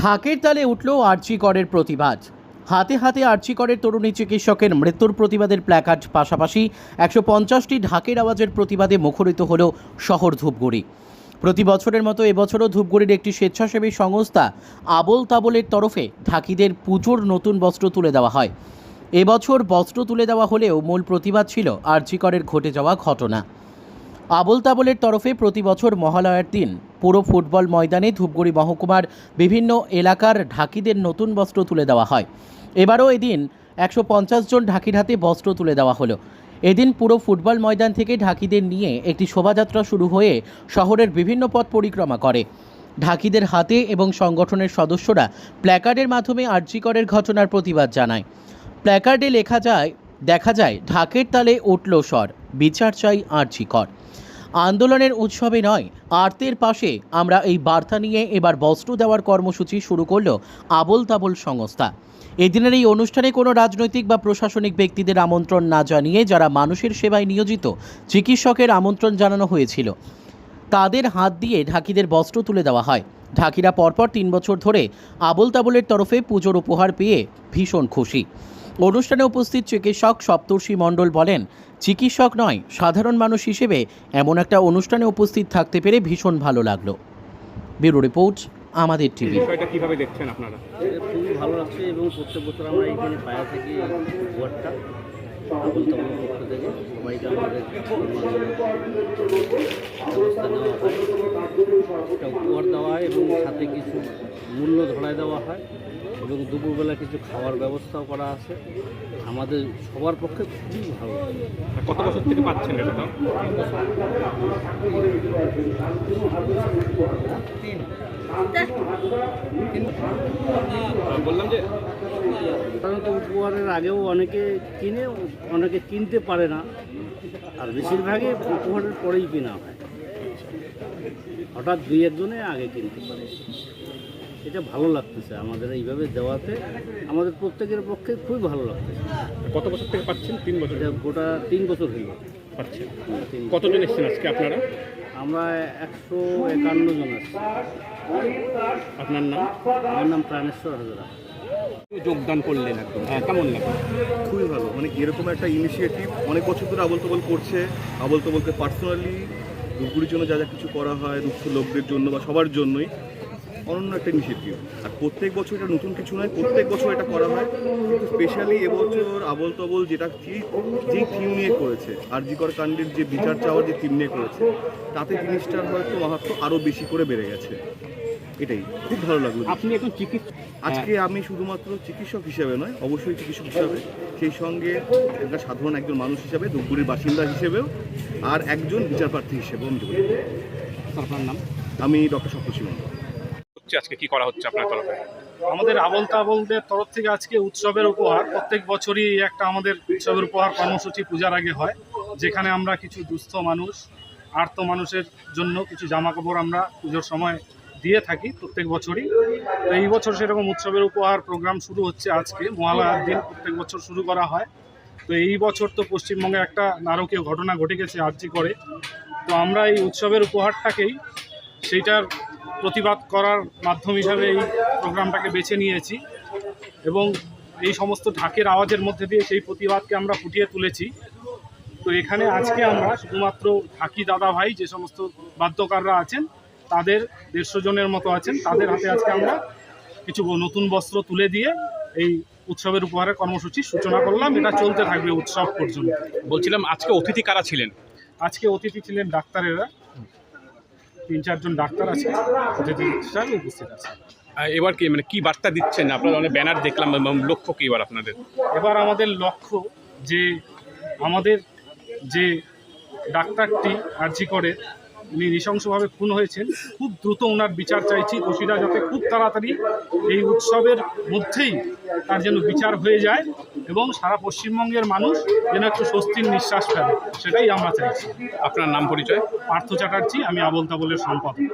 ঢাকের তালে উঠল আর্চি করের প্রতিবাদ। হাতে হাতে আর্চি করের তরুণী চিকিৎসকের মৃত্যুর প্রতিবাদের প্ল্যাকার্ড পাশাপাশি একশো পঞ্চাশটি ঢাকের আওয়াজের প্রতিবাদে মুখরিত হল শহর ধূপগুড়ি। প্রতি বছরের মতো এবছরও ধূপগুড়ির একটি স্বেচ্ছাসেবী সংস্থা আবল তাবলের তরফে ঢাকিদের পুজোর নতুন বস্ত্র তুলে দেওয়া হয়। এবছর বস্ত্র তুলে দেওয়া হলেও মূল প্রতিবাদ ছিল আর্চি করের ঘটে যাওয়া ঘটনা। আবল তাবলের তরফে প্রতি বছর মহালয়ার দিন পুরো ফুটবল ময়দানে ধূপগুড়ি মহকুমার বিভিন্ন এলাকার ঢাকিদের নতুন বস্ত্র তুলে দেওয়া হয়। এবারও এদিন একশো পঞ্চাশ জন ঢাকির হাতে বস্ত্র তুলে দেওয়া হলো। এদিন পুরো ফুটবল ময়দান থেকে ঢাকিদের নিয়ে একটি শোভাযাত্রা শুরু হয়ে শহরের বিভিন্ন পথ পরিক্রমা করে। ঢাকিদের হাতে এবং সংগঠনের সদস্যরা প্ল্যাকার্ডের মাধ্যমে আর্যিকরের ঘটনার প্রতিবাদ জানায়। প্ল্যাকার্ডে লেখা যায়, দেখা যায়, ঢাকের তালে উঠল স্বর। বিচার চাই আর্যিকর আন্দোলনের উৎসবে নয়, আর্তের পাশে আমরা এই বার্তা নিয়ে এবার বস্ত্র দেওয়ার কর্মসূচি শুরু করল আবল তাবল সংস্থা। এদিনের এই অনুষ্ঠানে কোনো রাজনৈতিক বা প্রশাসনিক ব্যক্তিদের আমন্ত্রণ না জানিয়ে যারা মানুষের সেবায় নিয়োজিত, চিকিৎসকের আমন্ত্রণ জানানো হয়েছিল। তাদের হাত দিয়ে ঢাকিদের বস্ত্র তুলে দেওয়া হয়। ঢাকিরা পরপর তিন বছর ধরে আবল তাবলের তরফে পুজোর উপহার পেয়ে ভীষণ খুশি। অনুষ্ঠানে উপস্থিত চিকিৎসক সপ্তর্ষি মণ্ডল বলেন চিকিৎসক নয় সাধারণ মানুষ হিসেবে এমন একটা অনুষ্ঠানে উপস্থিত থাকতে পেরে ভীষণ ভালো লাগল। ব্যুরো রিপোর্ট আমাদের টিভি। বিষয়টা কীভাবে দেখছেন আপনারা? খুবই ভালো লাগছে এবং প্রত্যেক বছর আমরা এখানে পায়া থাকি এই সবাইকে আমাদের ব্যবস্থা নেওয়া হয় একটা উপহার দেওয়া হয় এবং সাথে কিছু মূল্য ধরায় দেওয়া হয় এবং দুপুরবেলা কিছু খাওয়ার ব্যবস্থাও করা আছে। আমাদের সবার পক্ষে খুবই ভালো। কত বছর থেকে পাচ্ছেন এটা বললাম যে সাধারণত উপহারের আগেও অনেকে কিনে অনেকে কিনতে পারে না। আর বেশিরভাগই উপহারের পরেই কেনা হয়। হঠাৎ দুই একজনে আগে কিনতে পারে। এটা ভালো লাগতেছে আমাদের এইভাবে দেওয়াতে। আমাদের প্রত্যেকের পক্ষে খুবই ভালো লাগতেছে। কত বছর থেকে পাচ্ছেন? তিন বছর। এটা গোটা তিন বছর হইল পাচ্ছেন। কতজন এসেছেন আজকে আপনারা? আমরা একশো একান্ন জন আছি। আপনার নাম? আমার নাম প্রাণেশ্বর হাজরা। যোগদান করলেন একদম। হ্যাঁ কেমন লাগল? খুবই ভালো। মানে এরকম একটা ইনিশিয়েটিভ অনেক বছর ধরে আবল তবল করছে। আবল তবলকে পার্সোনালি ধূপগুড়ির জন্য যা যা কিছু করা হয়, দুঃস্থ লোকদের জন্য বা সবার জন্যই অনন্য একটা ইনিশিয়েটিভ আর প্রত্যেক বছর এটা নতুন কিছু নয়, প্রত্যেক বছর এটা করা হয়। কিন্তু স্পেশালি এবছর আবল তবল যেটা যেই থিম নিয়ে করেছে আরজিকর কাণ্ডের যে বিচার চাওয়ার যে থিম নিয়ে করেছে, তাতে জিনিসটার হয়তো মাহাত্ম আরও বেশি করে বেড়ে গেছে। এটাই। খুব ভালো লাগল আপনি একজন চিকিৎসক আজকে আমি শুধুমাত্র চিকিৎসক হিসেবে নয় অবশ্যই চিকিৎসক হিসাবে। সেই সঙ্গে একটা সাধারণ একজন মানুষ হিসেবে ধূপগুড়ির বাসিন্দা হিসেবেও আর একজন বিচার প্রার্থী হিসেবেও আমি যোগ আপনার নাম? আমি ডক্টর মণ্ডল। হচ্ছে আজকে কি করা হচ্ছে আপনার তরফে? আমাদের আবল তাবলদের তরফ থেকে আজকে উৎসবের উপহার। প্রত্যেক বছরই একটা আমাদের উৎসবের উপহার কর্মসূচি পূজার আগে হয় যেখানে আমরা কিছু দুস্থ মানুষ আর্ত মানুষের জন্য কিছু জামা কাপড় আমরা পুজোর সময় দিয়ে থাকি প্রত্যেক বছরই। তো এই বছর সেরকম উৎসবের উপহার প্রোগ্রাম শুরু হচ্ছে আজকে। মহালয়ার দিন প্রত্যেক বছর শুরু করা হয়। তো এই বছর তো পশ্চিমবঙ্গে একটা নারকীয় ঘটনা ঘটে গেছে আর্জি করে। তো আমরা এই উৎসবের উপহারটাকেই সেইটার প্রতিবাদ করার মাধ্যম হিসাবে এই প্রোগ্রামটাকে বেছে নিয়েছি। এবং এই সমস্ত ঢাকের আওয়াজের মধ্যে দিয়ে সেই প্রতিবাদকে আমরা ফুটিয়ে তুলেছি। তো এখানে আজকে আমরা শুধুমাত্র ঢাকি দাদা ভাই যে সমস্ত বাদ্যকাররা আছেন তাদের দেড়শো জনের মতো আছেন তাদের হাতে আজকে আমরা কিছু নতুন বস্ত্র তুলে দিয়ে এই উৎসবের উপহারের কর্মসূচির সূচনা করলাম। এটা চলতে থাকবে উৎসব পর্যন্ত। বলছিলাম আজকে অতিথি কারা ছিলেন? আজকে অতিথি ছিলেন ডাক্তারেরা। তিন চারজন ডাক্তার আছে অতিথি হিসাবে উপস্থিত আছে এবার কি মানে কি বার্তা দিচ্ছেন? আপনারা অনেক ব্যানার দেখলাম এবং লক্ষ্য কি এবার আপনাদের? এবার আমাদের লক্ষ্য যে আমাদের যে ডাক্তারটি আর্জি করে উনি নৃশংসভাবে খুন হয়েছেন। খুব দ্রুত ওনার বিচার চাইছি। দোষীরা যাতে খুব তাড়াতাড়ি এই উৎসবের মধ্যেই তার যেন বিচার হয়ে যায় এবং সারা পশ্চিমবঙ্গের মানুষ যেন একটু স্বস্তির নিঃশ্বাস ফেলে। সেটাই আমরা চাইছি। আপনার নাম পরিচয়? পার্থ চ্যাটার্জি আমি আবল তাবলের সম্পাদক।